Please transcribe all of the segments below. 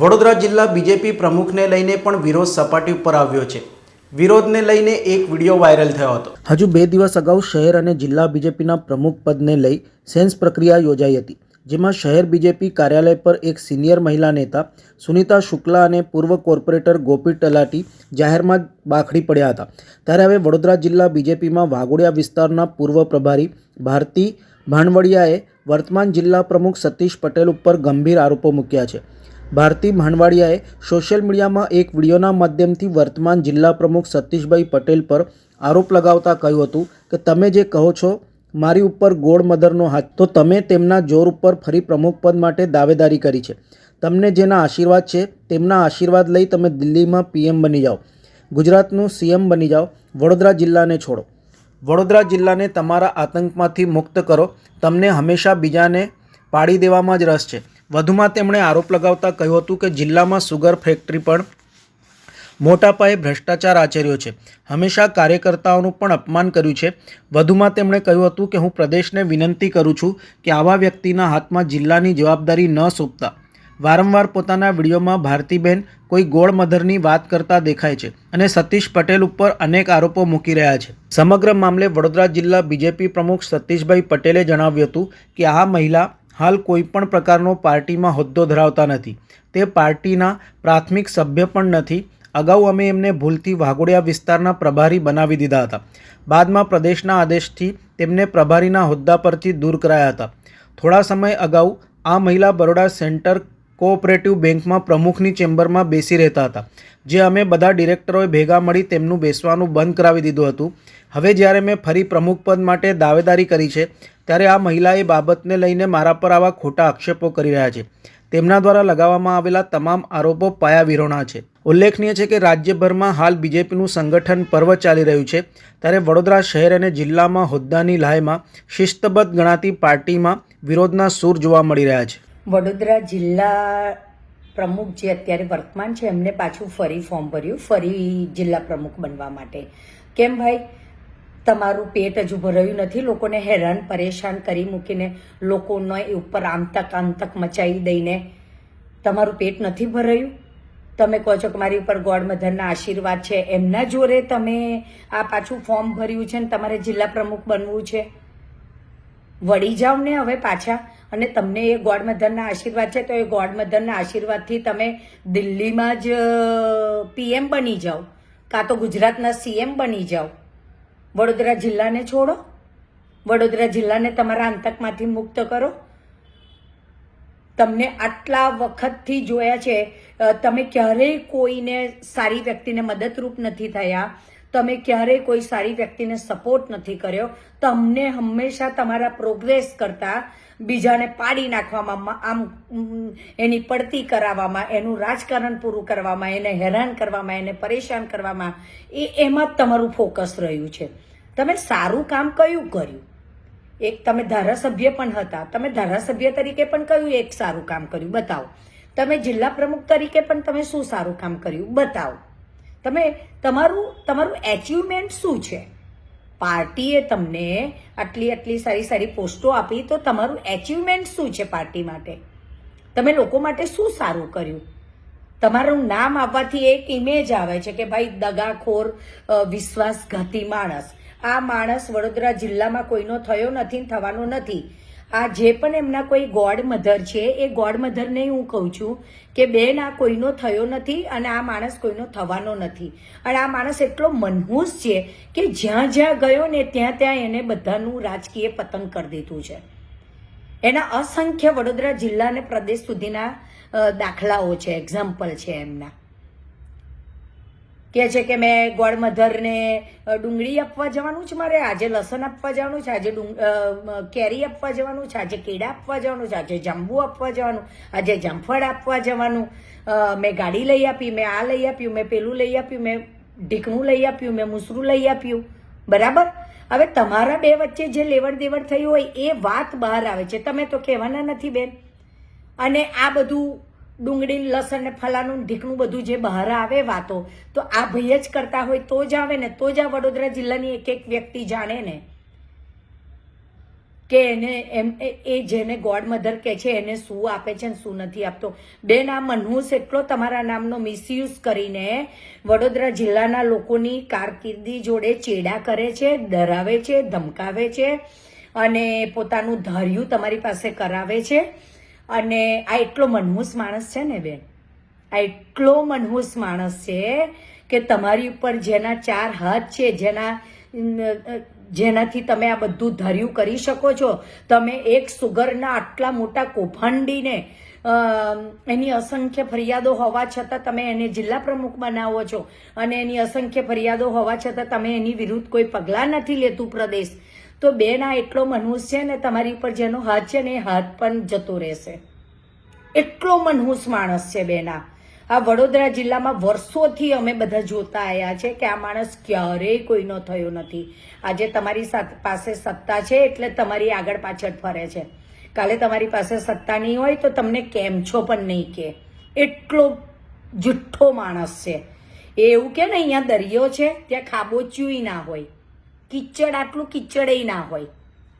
વડોદરા જિલ્લા બીજેપી પ્રમુખને લઈને પણ વિરોધ સપાટી ઉપર આવ્યો છે. વિરોધને લઈને એક વીડિયો વાયરલ થયો હતો. હજુ બે દિવસ અગાઉ શહેર અને જિલ્લા બીજેપીના પ્રમુખ પદને લઈ સેન્સ પ્રક્રિયા યોજાઈ હતી, જેમાં શહેર બીજેપી કાર્યાલય પર એક સિનિયર મહિલા નેતા, સુનિતા શુક્લા અને પૂર્વ કોર્પોરેટર ગોપી તલાટી જાહેરમાં બાખડી પડ્યા હતા. ત્યારે હવે વડોદરા જિલ્લા બીજેપીમાં વાઘોડિયા વિસ્તારના પૂર્વ પ્રભારી ભારતી ભાણવડિયાએ વર્તમાન જિલ્લા પ્રમુખ સતીશ પટેલ ઉપર ગંભીર આરોપો મૂક્યા છે. ભારતી માંડવાડિયાએ સોશિયલ મીડિયામાં એક વિડીયોના માધ્યમથી વર્તમાન જિલ્લા પ્રમુખ સતીશભાઈ પટેલ પર આરોપ લગાવતા કહ્યું હતું કે, તમે જે કહો છો મારી ઉપર ગોળ મદરનો હાથ. તો તમે તેમના જોર ઉપર ફરી પ્રમુખ પદ માટે દાવેદારી કરી છે. તમને જેના આશીર્વાદ છે, તેમના આશીર્વાદ લઈ તમે દિલ્હીમાં પીએમ બની જાઓ. ગુજરાતનું સીએમ બની જાઓ. વડોદરા જિલ્લાને છોડો. વડોદરા જિલ્લાને તમારા આતંકમાંથી મુક્ત કરો. તમને હંમેશા બીજાને પાડી દેવામાં જ રસ છે. વધુમાં તેમણે આરોપ લગાવતા કહ્યું હતું કે જિલ્લામાં સુગર ફેક્ટરી પણ મોટા પાયે ભ્રષ્ટાચાર આચર્યો છે. હંમેશા કાર્યકર્તાઓનું પણ અપમાન કર્યું છે. વધુમાં તેમણે કહ્યું હતું કે હું પ્રદેશને વિનંતી કરું છું કે આવા વ્યક્તિના હાથમાં જિલ્લાની જવાબદારી ન સોંપતા. વારંવાર પોતાના વિડીયોમાં ભારતીબેન કોઈ ગોળ મધરની વાત કરતા દેખાય છે અને સતીશ પટેલ ઉપર અનેક આરોપો મૂકી રહ્યા છે. સમગ્ર મામલે વડોદરા જિલ્લા બીજેપી પ્રમુખ સતીશભાઈ પટેલે જણાવ્યું હતું કે આ મહિલા હાલ કોઈ પણ પ્રકારનો પાર્ટીમાં હોદ્દો ધરાવતા નથી. તે પાર્ટીના પ્રાથમિક સભ્ય પણ નથી. અગાઉ અમે એમને ભૂલથી વાઘોડિયા વિસ્તારના પ્રભારી બનાવી દીધા હતા. બાદમાં પ્રદેશના આદેશથી તેમને પ્રભારીના હોદ્દા પરથી દૂર કરાયા હતા. થોડા સમય અગાઉ આ મહિલા બરોડા સેન્ટર કોઓપરેટિવ બેંકમાં પ્રમુખની ચેમ્બરમાં બેસી રહેતા હતા. જે અમે બધા ડિરેક્ટરોએ ભેગા મળી તેમનું બેસવાનું બંધ કરાવી દીધું હતું. હવે જ્યારે મેં ફરી પ્રમુખ પદ માટે દાવેદારી કરી છે, ત્યારે આ મહિલાએ બાબતને લઈને મારા પર આવા ખોટા આક્ષેપો કરી રહ્યા છે. તેમના દ્વારા લગાવવામાં આવેલા તમામ આરોપો પાયાવિરોણા છે. ઉલ્લેખનીય છે કે રાજ્યભરમાં હાલ બીજેપીનું સંગઠન પર્વ ચાલી રહ્યું છે, ત્યારે વડોદરા શહેર અને જિલ્લામાં હોદ્દાની લાયમાં શિસ્તબદ્ધ ગણાતી પાર્ટીમાં વિરોધના સૂર જોવા મળી રહ્યા છે. વડોદરા જિલ્લા પ્રમુખ જે અત્યારે વર્તમાન છે, એમને પાછું ફરી ફોર્મ ભર્યું, ફરી જિલ્લા પ્રમુખ બનવા માટે. કેમ ભાઈ? તમારું પેટ હજુ ભરાયું નથી. લોકોને હેરાન, પરેશાન કરી મૂકીને લોકોનો એ ઉપર આંતક આંતક મચાવી દઈને તમારું પેટ નથી ભરાયું? તમે કહો છો કે મારી ઉપર ગોડ મધરના આશીર્વાદ છે. એમના જોરે તમે આ પાછું ફોર્મ ભર્યું છે ને તમારે જિલ્લા પ્રમુખ બનવું છે? વળી જાઓ ને હવે પાછા. અને તમને એ ગોડ મધરના આશીર્વાદ છે તો એ ગોડ મધરના આશીર્વાદથી તમે દિલ્હીમાં જ પીએમ બની જાઓ. કાં તો ગુજરાતના સીએમ બની જાઓ. વડોદરા જિલ્લાને છોડો. વડોદરા જિલ્લાને તમારા આંતકમાંથી મુક્ત કરો. તમને આટલા વખતથી જોયા છે તમે ક્યારેય કોઈને સારી વ્યક્તિને મદદરૂપ નથી થયા. તમે ક્યારેય કોઈ સારી વ્યક્તિને સપોર્ટ નથી કર્યો, તમને હંમેશા તમારા પ્રોગ્રેસ કરતા બીજાને પાડી નાખવામાં આમ એની પડતી કરાવવામાં, એનું રાજકારણ પૂરું કરવામાં, એને હેરાન કરવામાં, એને પરેશાન કરવામાં, એ એમાં જ તમારું ફોકસ રહ્યું છે. તમે સારું કામ કયું કર્યું? એક તમે ધારાસભ્ય પણ હતા. તમે ધારાસભ્ય તરીકે પણ કયું એક સારું કામ કર્યું? બતાવો. તમે જિલ્લા પ્રમુખ તરીકે પણ તમે શું સારું કામ કર્યું? બતાવો. તમે તમારું તમારું એચિવમેન્ટ શું છે? પાર્ટીએ તમને આટલી આટલી સારી સારી પોસ્ટો આપી તો તમારું એચિવમેન્ટ શું છે પાર્ટી માટે? તમે લોકો માટે શું સારું કર્યું? તમારું નામ આપવાથી એક ઇમેજ આવે છે કે ભાઈ દગાખોર વિશ્વાસઘાતી માણસ. આ માણસ વડોદરા જિલ્લામાં કોઈનો થયો નથી થવાનો નથી. આ જે પણ એમના કોઈ ગોડ મધર છે, એ ગોડ મધરને હું કહું છું કે બેન, આ કોઈનો થયો નથી અને આ માણસ કોઈનો થવાનો નથી. અને આ માણસ એટલો મનહૂસ છે કે જ્યાં જ્યાં ગયો ને ત્યાં ત્યાં એને બધાનું રાજકીય પતંગ કરી દીધું છે. એના અસંખ્ય વડોદરા જિલ્લા અને પ્રદેશ સુધીના દાખલાઓ છે એક્ઝામ્પલ છે એમના. કે છે કે મેં ગોળ મધરને ડુંગળી આપવા જવાનું છે મારે, આજે લસણ આપવા જવાનું છે, આજે કેરી આપવા જવાનું છે, આજે કેળા આપવા જવાનું છે, આજે જાંબુ આપવા જવાનું, આજે જામફળ આપવા જવાનું. મેં ગાડી લઈ આપી, મેં આ લઈ આપ્યું, મેં પેલું લઈ આપ્યું, મેં ઢીકણું લઈ આપ્યું, મેં મુસરું લઈ આપ્યું. બરાબર? હવે તમારા બે વચ્ચે જે લેવડ દેવડ થઈ હોય એ વાત બહાર આવે છે. તમે તો કહેવાના નથી બેન. અને આ બધું ડુંગળી લસણ ને ફલાનું ઢીકણું બધું જે બહાર આવે વાતો, તો આ ભાઈ જ કરતા હોય તો જ આવે ને, તો જ આ વડોદરા જિલ્લાની એક એક વ્યક્તિ જાણે ને કે એને એમ, એ જેને ગોડ મધર કહે છે, એને શું આપે છે ને શું નથી આપતો. બેન, આ મનહુસ એટલો તમારા નામનો મિસયુઝ કરીને વડોદરા જિલ્લાના લોકોની કારકિર્દી જોડે ચેડા કરે છે, ડરાવે છે, ધમકાવે છે અને પોતાનું ધાર્યું તમારી પાસે કરાવે છે. અને આ એટલો મનહૂસ માણસ છે ને બેન, આ એટલો મનહૂસ માણસ છે કે તમારી ઉપર જેના ચાર હાથ છે, જેના, જેનાથી તમે આ બધું ધર્યું કરી શકો છો, તમે એક સુગરના આટલા મોટા કૌભાંડીને એની અસંખ્ય ફરિયાદો હોવા છતાં તમે એને જિલ્લા પ્રમુખ બનાવો છો અને એની અસંખ્ય ફરિયાદો હોવા છતાં તમે એની વિરુદ્ધ કોઈ પગલાં નથી લેતું પ્રદેશ. તો બેન આ એટલો મનહૂસ છે ને તમારી ઉપર જેનો હાથ છે ને એ હાથ પણ જતો રહેશે. એટલો મનહૂસ માણસ છે બેના. આ વડોદરા જિલ્લામાં વર્ષોથી અમે બધા જોતા આવ્યા છે કે આ માણસ ક્યારેય કોઈનો થયો નથી. આજે તમારી પાસે સત્તા છે એટલે તમારી આગળ પાછળ ફરે છે. કાલે તમારી પાસે સત્તા નહીં હોય તો તમને કેમ છો પણ નહીં કે. એટલો જુઠ્ઠો માણસ છે. એવું કે ને, અહીંયા દરિયો છે, ત્યાં ખાબોચ્યું ના હોય. કિચડ આટલું કિચડે ના હોય.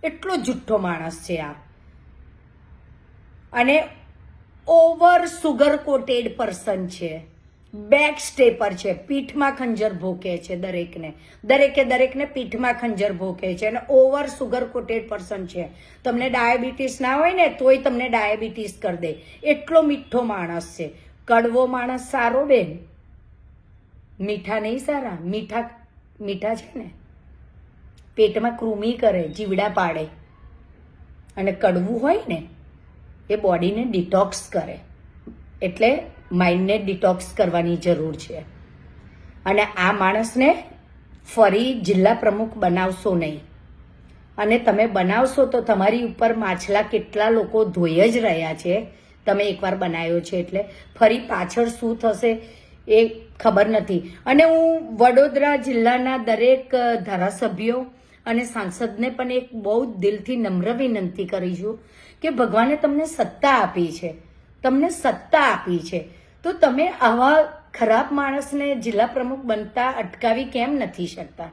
એટલો જુઠ્ઠો માણસ છે આ. અને ઓવર સુગર કોટેડ પર્સન છે. બેક સ્ટેપર છે. પીઠમાં ખંજર ભોકે છે દરેકને. દરેકે દરેકને પીઠમાં ખંજર ભોકે છે અને ઓવર સુગર કોટેડ પર્સન છે. તમને ડાયાબિટીસ ના હોય ને, તોય તમને ડાયાબિટીસ કરી દે. એટલો મીઠો માણસ છે. કડવો માણસ સારો બેન. મીઠા નહીં સારા. મીઠા મીઠા છે ને. પેટમાં કૃમિ કરે, જીવડા પાડે. અને કડવું હોય ને, એ બોડીને ડિટોક્સ કરે. એટલે માઇન્ડને ડિટોક્સ કરવાની જરૂર છે. અને આ માણસને ફરી જિલ્લા પ્રમુખ બનાવશો નહીં. અને તમે બનાવશો તો તમારી ઉપર માછલા કેટલા લોકો ધોઈ જ રહ્યા છે. તમે એકવાર બનાવ્યો છે એટલે ફરી પાછળ શું થશે એ ખબર નથી. અને હું વડોદરા જિલ્લાના દરેક ધારાસભ્યો અને સાંસદને પણ એક બહુ દિલથી નમ્ર વિનંતી કરી છું કે ભગવાને તમને સત્તા આપી છે, તમને સત્તા આપી છે. તો તમે આવા ખરાબ માણસને જિલ્લા પ્રમુખ બનતા અટકાવી કેમ નથી શકતા?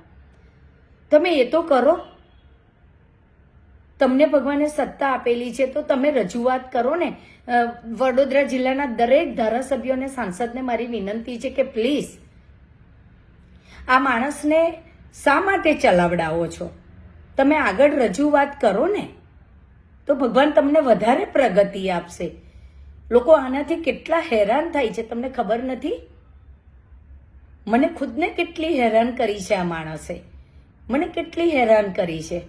તમે એ તો કરો. તમને ભગવાને સત્તા આપેલી છે તો તમે રજૂઆત કરો ને. વડોદરા જિલ્લાના દરેક ધારાસભ્યોને, સાંસદને મારી વિનંતી છે કે પ્લીઝ આ માણસને શા માટે ચલાવડાવો છો? તમે આગળ રજૂઆત કરો ને. તો ભગવાન તમને વધારે પ્રગતિ આપશે. લોકો આનાથી કેટલા હેરાન થાય છે તમને ખબર નથી? મને ખુદને કેટલી હેરાન કરી છે આ માણસે. મને કેટલી હેરાન કરી છે.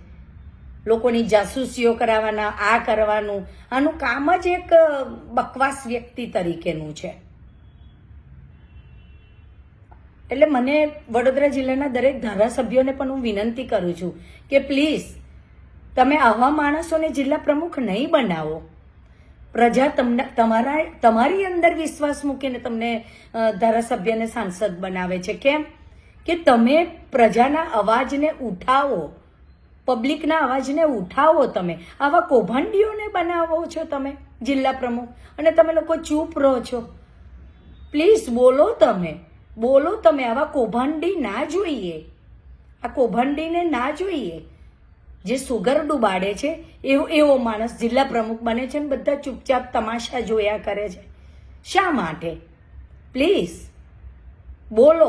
લોકોની જાસૂસીઓ કરાવવાના, આ કરવાનું, આનું કામ જ એક બકવાસ વ્યક્તિ તરીકેનું છે. એટલે મને વડોદરા જિલ્લાના દરેક ધારાસભ્યોને પણ હું વિનંતી કરું છું કે પ્લીઝ, તમે આવા માણસોને જિલ્લા પ્રમુખ નહીં બનાવો. પ્રજા તમને, તમારા, તમારી અંદર વિશ્વાસ મૂકીને તમને ધારાસભ્યને સાંસદ બનાવે છે. કેમ? કે તમે પ્રજાના અવાજને ઉઠાવો, પબ્લિકના અવાજને ઉઠાવો તમે. આવા કૌભાંડીઓને બનાવો છો તમે, જિલ્લા પ્રમુખ. અને તમે લોકો ચૂપ રહો છો. પ્લીઝ બોલો તમે. બોલો તમે, આવા કૌભાંડી ના જોઈએ. આ કૌભાંડીને ના જોઈએ. જે સુગર ડુબાડે છે, એવો એવો માણસ જિલ્લા પ્રમુખ બને છે ને બધા ચૂપચાપ તમાશા જોયા કરે છે. શા માટે? પ્લીઝ. બોલો.